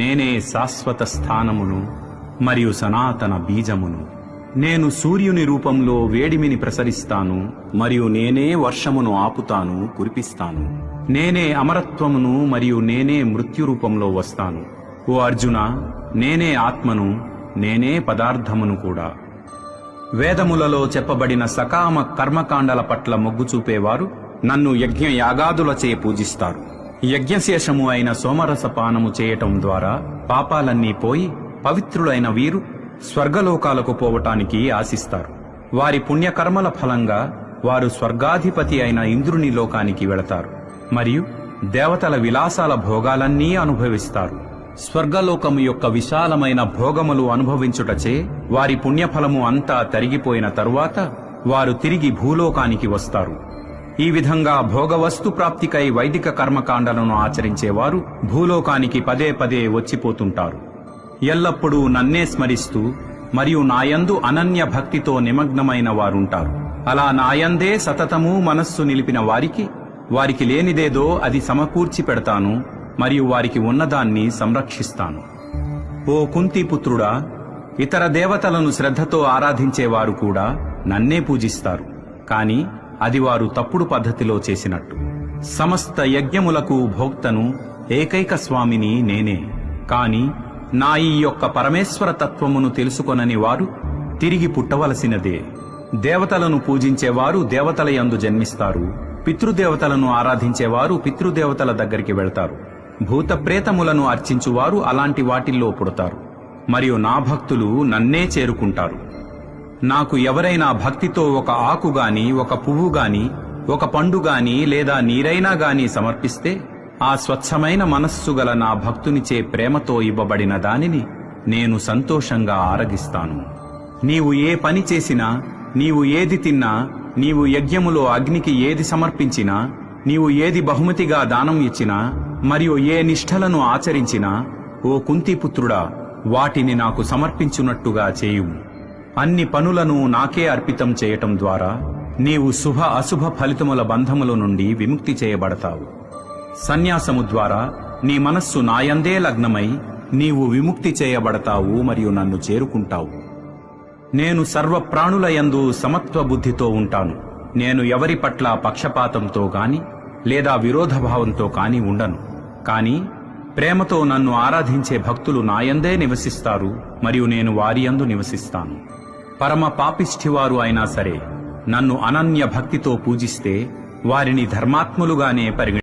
నేనే శాశ్వత స్థానమును మరియు సనాతన బీజమును. నేను సూర్యుని రూపంలో వేడిమిని ప్రసరిస్తాను మరియు నేనే వర్షమును ఆపుతాను కురిపిస్తాను. నేనే అమరత్వమును మరియు నేనే మృత్యు రూపంలో వస్తాను. ఓ అర్జున నేనే ఆత్మను నేనే పదార్థమును కూడా. వేదములలో చెప్పబడిన సకామ కర్మకాండల పట్ల మొగ్గు చూపేవారు నన్ను యజ్ఞ యాగాదులచే పూజిస్తారు. యజ్ఞశేషము అయిన సోమరస పానము చేయటం ద్వారా పాపాలన్నీ పోయి పవిత్రులైన వీరు స్వర్గలోకాలకు పోవటానికి ఆశిస్తారు. వారి పుణ్యకర్మల ఫలంగా వారు స్వర్గాధిపతి అయిన ఇంద్రుని లోకానికి వెళతారు. మరియు దేవతల విలాసాల భోగాలన్నీ అనుభవిస్తారు. స్వర్గలోకము యొక్క విశాలమైన భోగములు అనుభవించుటచే వారి పుణ్యఫలము అంతా తరిగిపోయిన తరువాత వారు తిరిగి భూలోకానికి వస్తారు. ఈ విధంగా భోగవస్తు ప్రాప్తికై వైదిక కర్మకాండలను ఆచరించేవారు భూలోకానికి పదే పదే వచ్చిపోతుంటారు. ఎల్లప్పుడూ నన్నే స్మరిస్తూ మరియు నాయందు అనన్య భక్తితో నిమగ్నమైన వారుంటారు. అలా నాయందే సతతమూ మనస్సు నిలిపిన వారికి వారికి లేనిదేదో అది సమకూర్చి పెడతాను మరియు వారికి ఉన్నదాన్ని సంరక్షిస్తాను. ఓ కుంతిపుత్రుడా ఇతర దేవతలను శ్రద్ధతో ఆరాధించేవారు కూడా నన్నే పూజిస్తారు. కానీ అది వారు తప్పుడు పద్ధతిలో చేసినట్టు. సమస్త యజ్ఞములకు భోక్తను ఏకైక స్వామిని నేనే. కాని నా ఈ యొక్క పరమేశ్వర తత్వమును తెలుసుకొనని వారు తిరిగి పుట్టవలసినదే. దేవతలను పూజించేవారు దేవతల యందు జన్మిస్తారు. పితృదేవతలను ఆరాధించేవారు పితృదేవతల దగ్గరికి వెళ్తారు. భూతప్రేతములను అర్చించువారు అలాంటి వాటిల్లో పుడతారు. మరియు నా భక్తులు నన్నే చేరుకుంటారు. నాకు ఎవరైనా భక్తితో ఒక ఆకు గాని ఒక పువ్వు గాని ఒక పండు గాని లేదా నీరైనా గాని సమర్పిస్తే ఆ స్వచ్ఛమైన మనస్సు గల నా భక్తునిచే ప్రేమతో ఇవ్వబడిన దానిని నేను సంతోషంగా ఆరగిస్తాను. నీవు ఏ పని చేసినా నీవు ఏది తిన్నా నీవు యజ్ఞములో అగ్నికి ఏది సమర్పించినా నీవు ఏది బహుమతిగా దానం ఇచ్చినా మరియు ఏ నిష్ఠలను ఆచరించినా ఓ కుంతిపుత్రుడా వాటిని నాకు సమర్పించున్నట్టుగా చేయుము. అన్ని పనులను నాకే అర్పితం చేయటం ద్వారా నీవు శుభ అశుభ ఫలితముల బంధముల నుండి విముక్తి చేయబడతావు. సన్యాసము ద్వారా నీ మనస్సు నాయందే లగ్నమై నీవు విముక్తి చేయబడతావు మరియు నన్ను చేరుకుంటావు. నేను సర్వ ప్రాణుల యందు సమత్వ బుద్ధితో ఉంటాను. నేను ఎవరి పట్ల పక్షపాతంతో గాని లేదా విరోధభావంతో కాని ఉండను. కాని ప్రేమతో నన్ను ఆరాధించే భక్తులు నాయందే నివసిస్తారు మరియు నేను వారి యందు నివసిస్తాను. పరమ పాపిష్ఠివారు అయినా సరే నన్ను అనన్య భక్తితో పూజిస్తే వారిని ధర్మాత్ములుగానే పరిగణి